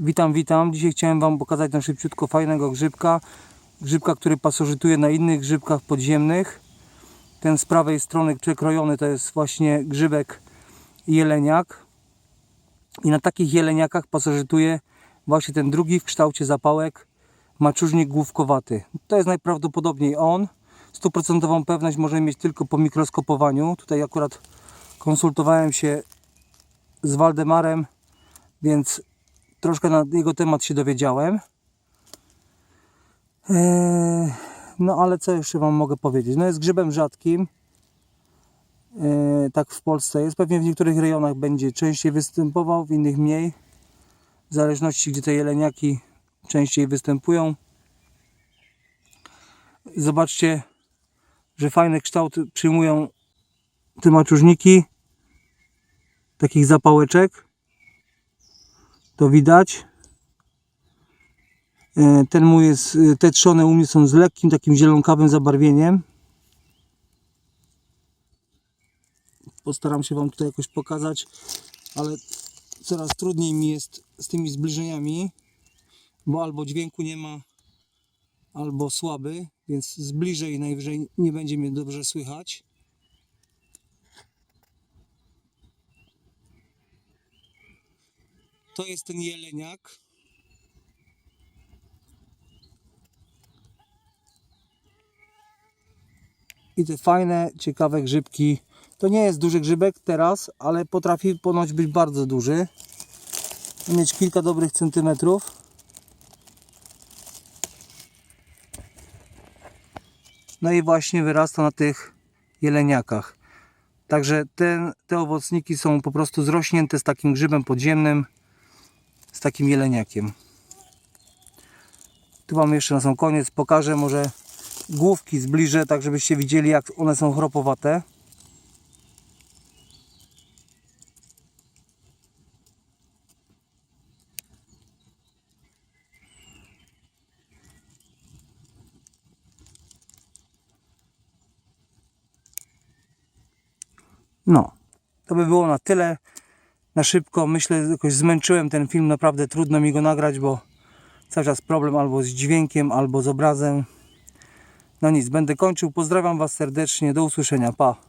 Witam, witam. Dzisiaj chciałem Wam pokazać na szybciutko fajnego grzybka. Grzybka, który pasożytuje na innych grzybkach podziemnych. Ten z prawej strony przekrojony to jest właśnie grzybek jeleniak. I na takich jeleniakach pasożytuje właśnie ten drugi w kształcie zapałek maczużnik główkowaty. To jest najprawdopodobniej on. Stuprocentową pewność możemy mieć tylko po mikroskopowaniu. Tutaj akurat konsultowałem się z Waldemarem, więc troszkę na jego temat się dowiedziałem. Eee, no ale co jeszcze Wam mogę powiedzieć? No jest grzybem rzadkim. Eee, tak w Polsce jest. Pewnie w niektórych rejonach będzie częściej występował, w innych mniej. W zależności gdzie te jeleniaki częściej występują. Zobaczcie, że fajny kształt przyjmują te maczużniki takich zapałeczek to widać. E, ten mój jest e, te trzone u mnie są z lekkim takim zielonkawym zabarwieniem. Postaram się wam tutaj jakoś pokazać ale coraz trudniej mi jest z tymi zbliżeniami bo albo dźwięku nie ma albo słaby więc zbliżej najwyżej nie będzie mnie dobrze słychać To jest ten jeleniak. I te fajne, ciekawe grzybki. To nie jest duży grzybek teraz, ale potrafi ponoć być bardzo duży. Mieć kilka dobrych centymetrów. No i właśnie wyrasta na tych jeleniakach. Także ten, te owocniki są po prostu zrośnięte z takim grzybem podziemnym z takim jeleniakiem. Tu Wam jeszcze na sam koniec pokażę może główki zbliżę, tak żebyście widzieli jak one są chropowate. No, to by było na tyle na szybko. Myślę, jakoś zmęczyłem ten film. Naprawdę trudno mi go nagrać, bo cały czas problem albo z dźwiękiem, albo z obrazem. No nic, będę kończył. Pozdrawiam Was serdecznie. Do usłyszenia. Pa.